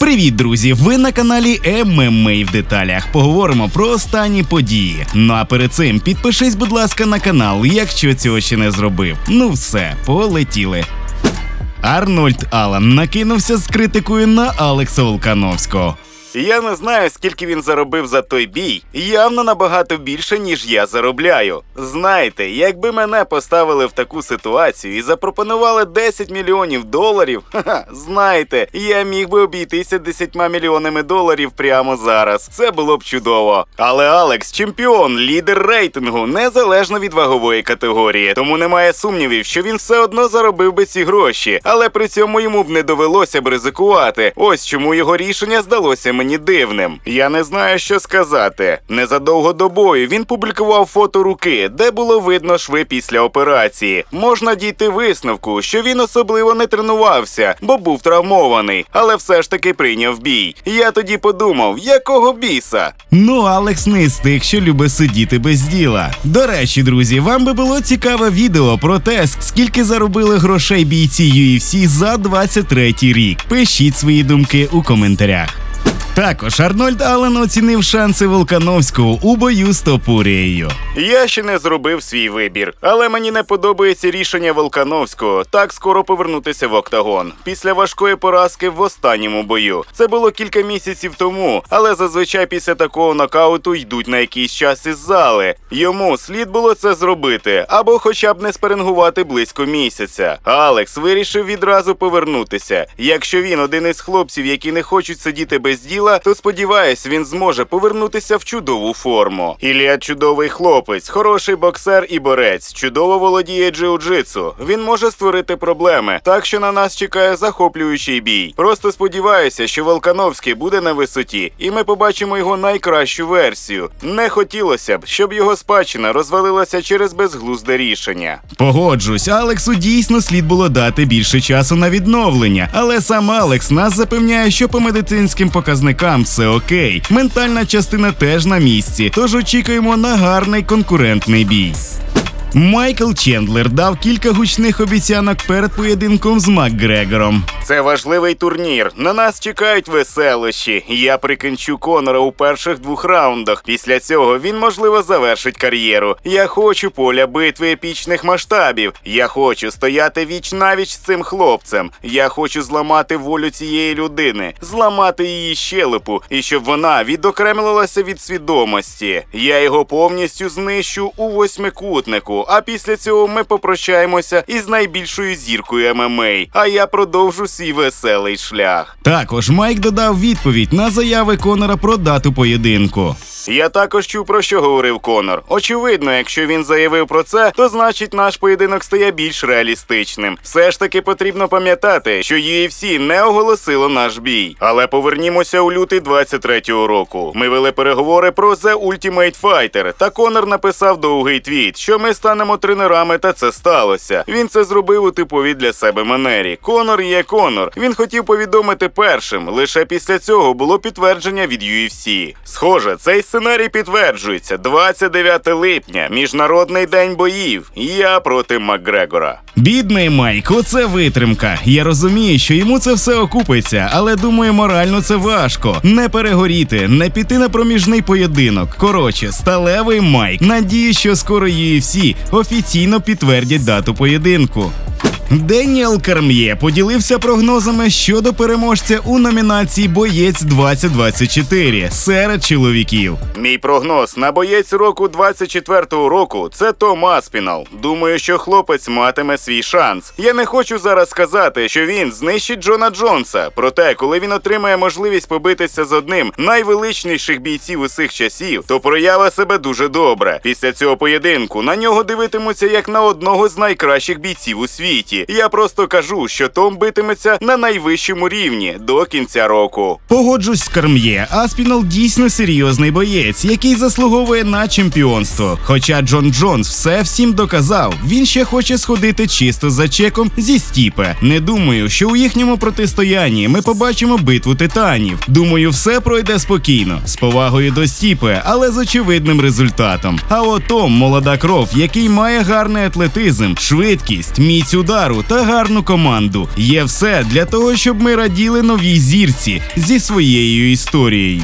Привіт, друзі! Ви на каналі ММА в деталях. Поговоримо про останні події. Ну а перед цим підпишись, будь ласка, на канал, якщо цього ще не зробив. Ну все, полетіли. Арнольд Алан накинувся з критикою на Алекса Волкановського. Я не знаю, скільки він заробив за той бій. Явно набагато більше, ніж я заробляю. Знаєте, якби мене поставили в таку ситуацію і запропонували 10 мільйонів доларів, ха-ха, знаєте, я міг би обійтися 10 мільйонами доларів прямо зараз. Це було б чудово. Але Алекс чемпіон, лідер рейтингу, незалежно від вагової категорії. Тому немає сумнівів, що він все одно заробив би ці гроші, але при цьому йому б не довелося б ризикувати. Ось чому його рішення здалося мені дивним. Я не знаю, що сказати. Незадовго до бою він публікував фото руки, де було видно шви після операції. Можна дійти висновку, що він особливо не тренувався, бо був травмований, але все ж таки прийняв бій. Я тоді подумав, якого біса? Ну, Алекс не з тих, що любить сидіти без діла. До речі, друзі, вам би було цікаве відео про те, скільки заробили грошей бійці UFC за 23 рік. Пишіть свої думки у коментарях. Також Арнольд Аллен оцінив шанси Волкановського у бою з Топурією. Я ще не зробив свій вибір, але мені не подобається рішення Волкановського так скоро повернутися в октагон після важкої поразки в останньому бою. Це було кілька місяців тому, але зазвичай після такого нокауту йдуть на якийсь час із зали. Йому слід було це зробити або хоча б не спарингувати близько місяця. Алекс вирішив відразу повернутися. Якщо він один із хлопців, які не хочуть сидіти без діла, то сподіваюсь, він зможе повернутися в чудову форму. Ілля чудовий хлопець, хороший боксер і борець, чудово володіє джиу-джитсу. Він може створити проблеми, так що на нас чекає захоплюючий бій. Просто сподіваюся, що Волкановський буде на висоті, і ми побачимо його найкращу версію. Не хотілося б, щоб його спадщина розвалилася через безглузде рішення. Погоджусь, Алексу дійсно слід було дати більше часу на відновлення, але сам Алекс нас запевняє, що по медицинським показникам все окей. Ментальна частина теж на місці, тож очікуємо на гарний конкурентний бій. Майкл Чендлер дав кілька гучних обіцянок перед поєдинком з Макгрегором. Це важливий турнір. На нас чекають веселощі. Я прикінчу Конора у перших двох раундах. Після цього він можливо завершить кар'єру. Я хочу поля битви епічних масштабів. Я хочу стояти віч навіч з цим хлопцем. Я хочу зламати волю цієї людини, зламати її щелепу, і щоб вона відокремлилася від свідомості. Я його повністю знищу у восьмикутнику. А після цього ми попрощаємося із найбільшою зіркою ММА. А я продовжу свій веселий шлях. Також Майк додав відповідь на заяви Конора про дату поєдинку. Я також чув про що говорив Конор. Очевидно, якщо він заявив про це, то значить наш поєдинок стає більш реалістичним. Все ж таки потрібно пам'ятати, що UFC не оголосило наш бій. Але повернімося у лютий 23-го року. Ми вели переговори про The Ultimate Fighter, та Конор написав довгий твіт, що ми станемо тренерами, та це сталося. Він це зробив у типовій для себе манері. Конор є Конор. Він хотів повідомити першим. Лише після цього було підтвердження від UFC. Схоже, цей сценарій підтверджується 29 липня, міжнародний день боїв. Я проти Макгрегора. Бідний Майк, оце витримка. Я розумію, що йому це все окупиться, але думаю, морально це важко. Не перегоріти, не піти на проміжний поєдинок. Коротше, сталевий Майк. Надію, що скоро UFC офіційно підтвердять дату поєдинку. Деніел Карм'є поділився прогнозами щодо переможця у номінації Боєць 2024 серед чоловіків. Мій прогноз на боєць року 24-го року це Том Аспінал. Думаю, що хлопець матиме свій шанс. Я не хочу зараз сказати, що він знищить Джона Джонса. Проте, коли він отримає можливість побитися з одним найвеличніших бійців усіх часів, то проява себе дуже добре. Після цього поєдинку на нього дивитимуться як на одного з найкращих бійців у світі. Я просто кажу, що Том битиметься на найвищому рівні до кінця року. Погоджусь з Карм'є, Аспінал дійсно серйозний боєць, який заслуговує на чемпіонство. Хоча Джон Джонс все всім доказав, він ще хоче сходити чисто за чеком зі стіпе. Не думаю, що у їхньому протистоянні ми побачимо битву титанів. Думаю, все пройде спокійно, з повагою до стіпе, але з очевидним результатом. А от Том молода кров, який має гарний атлетизм, швидкість, міць удару. Пару та гарну команду. Є все для того, щоб ми раділи новій зірці зі своєю історією.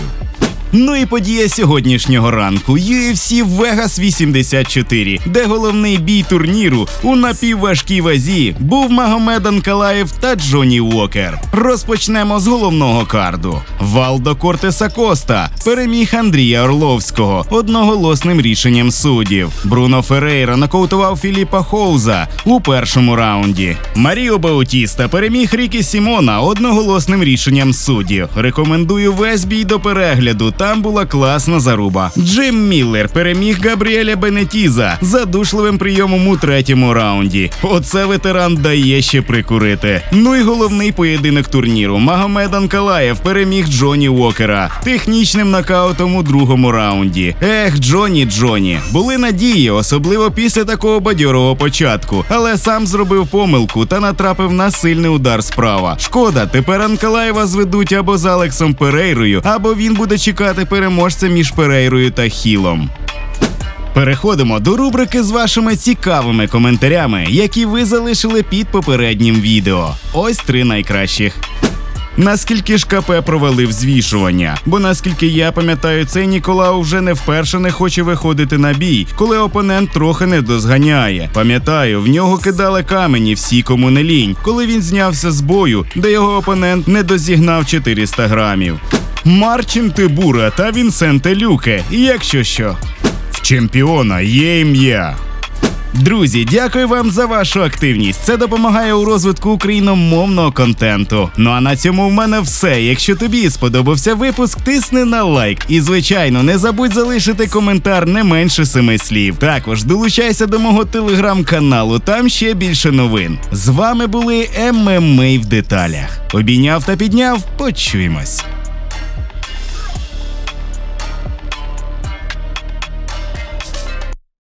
Ну і подія сьогоднішнього ранку UFC Vegas 84, де головний бій турніру у напівважкій вазі був Магомед Анкалаєв та Джоні Уокер. Розпочнемо з головного карду. Валдо Кортеса Коста переміг Андрія Орловського одноголосним рішенням суддів. Бруно Ферейра нокаутував Філіпа Хоуза у першому раунді. Маріо Баутіста переміг Рікі Сімона одноголосним рішенням суддів. Рекомендую весь бій до перегляду. Там була класна заруба. Джим Міллер переміг Габріеля Бенетіза задушливим прийомом у третьому раунді. Оце ветеран дає ще прикурити. Ну і головний поєдинок турніру. Магомед Анкалаєв переміг Джоні Уокера технічним нокаутом у другому раунді. Ех, Джоні Джоні, були надії, особливо після такого бадьорого початку, але сам зробив помилку та натрапив на сильний удар справа. Шкода, тепер Анкалаєва зведуть або з Алексом Перейрою, або він буде чекати переможця між Перейрою та Хілом. Переходимо до рубрики з вашими цікавими коментарями, які ви залишили під попереднім відео. Ось три найкращих. Наскільки ж КП провалив звішування? Бо наскільки я пам'ятаю, цей Ніколау вже не вперше не хоче виходити на бій, коли опонент трохи не дозганяє. Пам'ятаю, в нього кидали камені всі, кому не лінь, коли він знявся з бою, де його опонент не дозігнав 400 грамів. Марчин Тибура та Вінсенте Люке, якщо що. В чемпіона є ім'я. Друзі, дякую вам за вашу активність. Це допомагає у розвитку україномовного контенту. Ну а на цьому в мене все. Якщо тобі сподобався випуск, тисни на лайк. І звичайно, не забудь залишити коментар не менше семи слів. Також долучайся до мого телеграм-каналу, там ще більше новин. З вами були ММА в деталях. Обійняв та підняв. Почуємось.